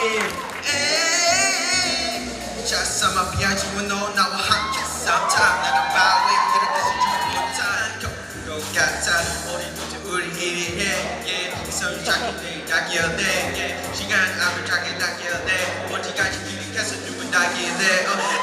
게임 에이 자싸 마피아 지문으로 나와 함께 썸타임 나는 바위 그렇게 해서 죽을 못한 같아 우리 모두 우리끼리 해예 성이 자기 다 낙이었네 예 시간 앞을 자기 낙이었네 오지간히 일으켜서 누군 낙이네 어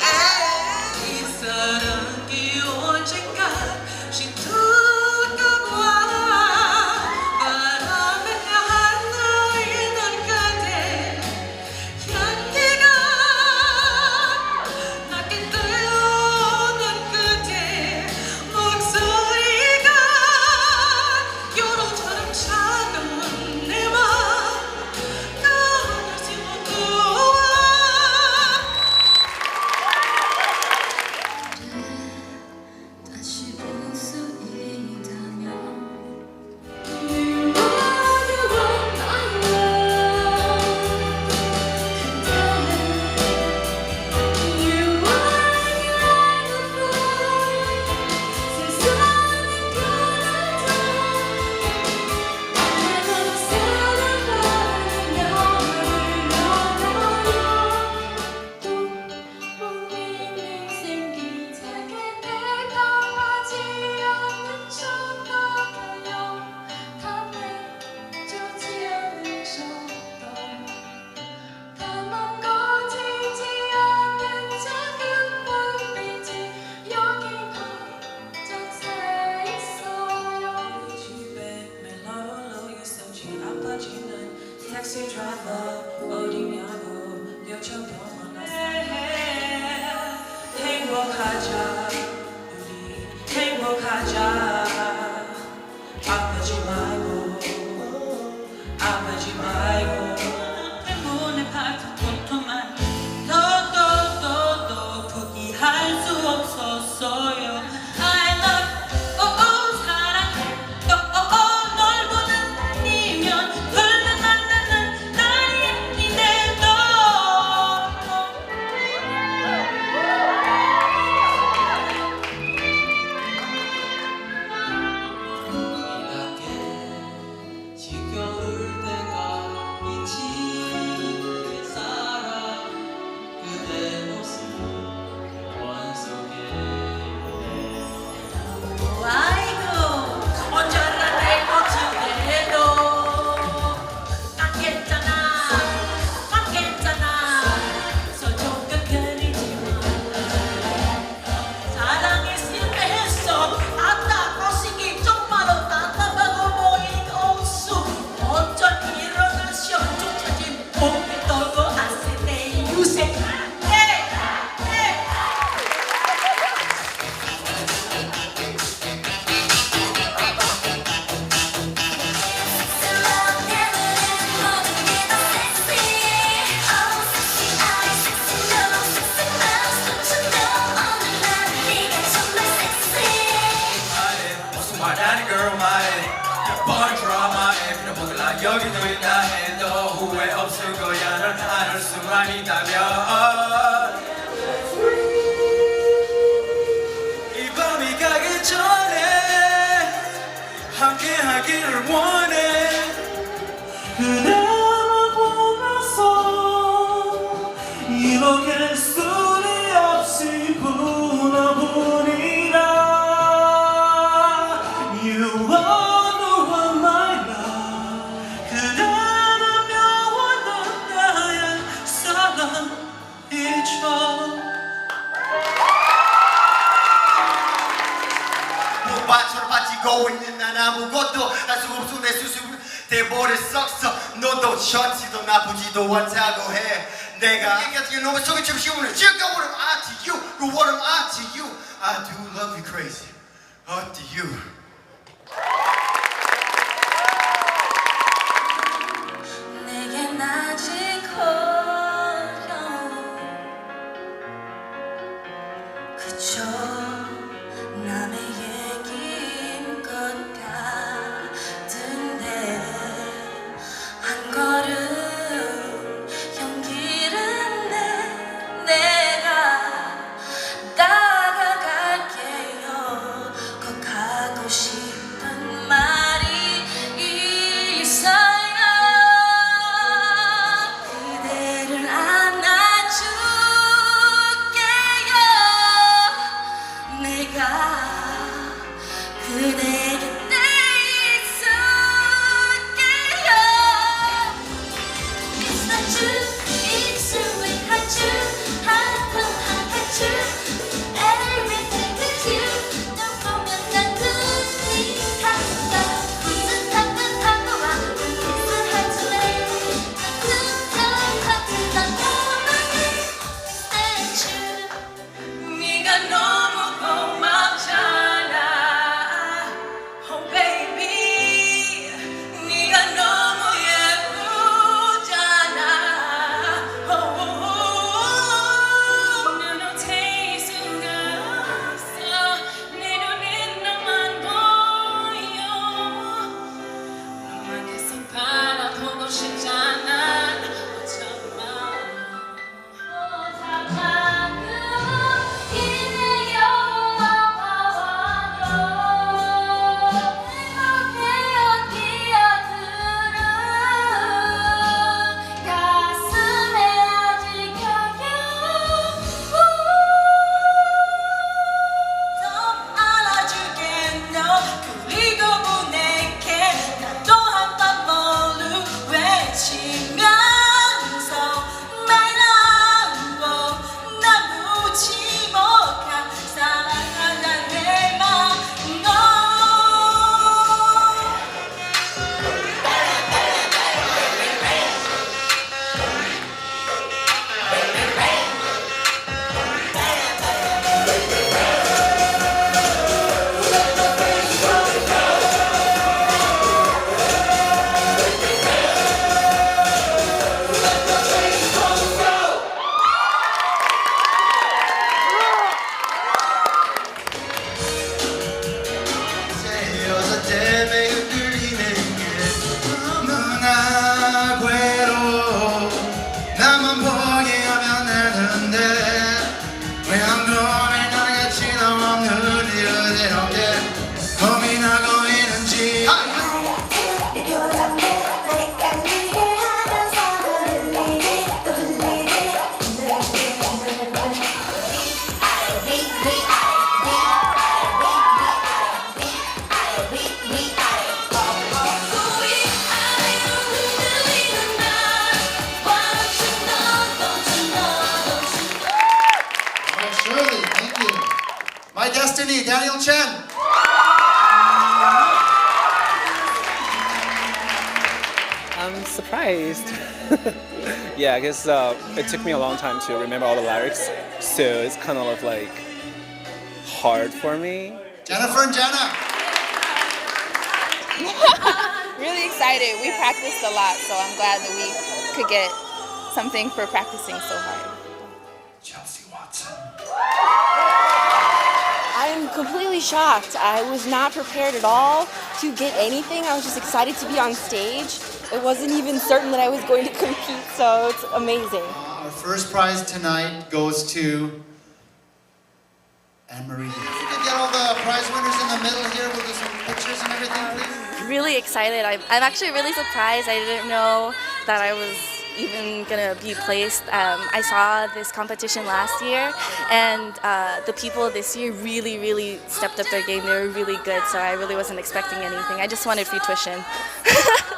수만 있다면 이 밤이 가기 전에 함께 하기를 원해. 그대만 보면서 이렇게 소 무반처럼 빠지고 있는 난 아무것도 할 수 없어 내 수습 돼버렸었어 너도 처지도 나쁘지도 않다고 해 내가 얘기하지 너무 속이 좀 쉬우네 Just what am I to you. What am I to you. I do love you crazy. What do you surprised. yeah, because uh, it took me a long time to remember all the lyrics, so it's kind of like hard for me. Jennifer and Jenna. really excited. We practiced a lot, so I'm glad that we could get something for practicing so hard. Chelsea Watson. I'm completely shocked. I was not prepared at all to get anything. I was just excited to be on stage. It wasn't even certain that I was going to compete, so it's amazing. Our first prize tonight goes to Anne Marie. If you could get all the prize winners in the middle here, we'll do some pictures and everything, please. really excited. I'm, I'm actually really surprised. I didn't know that I was even gonna be placed. Um, I saw this competition last year, and uh, the people this year really, really stepped up their game. They were really good, so I really wasn't expecting anything. I just wanted free tuition.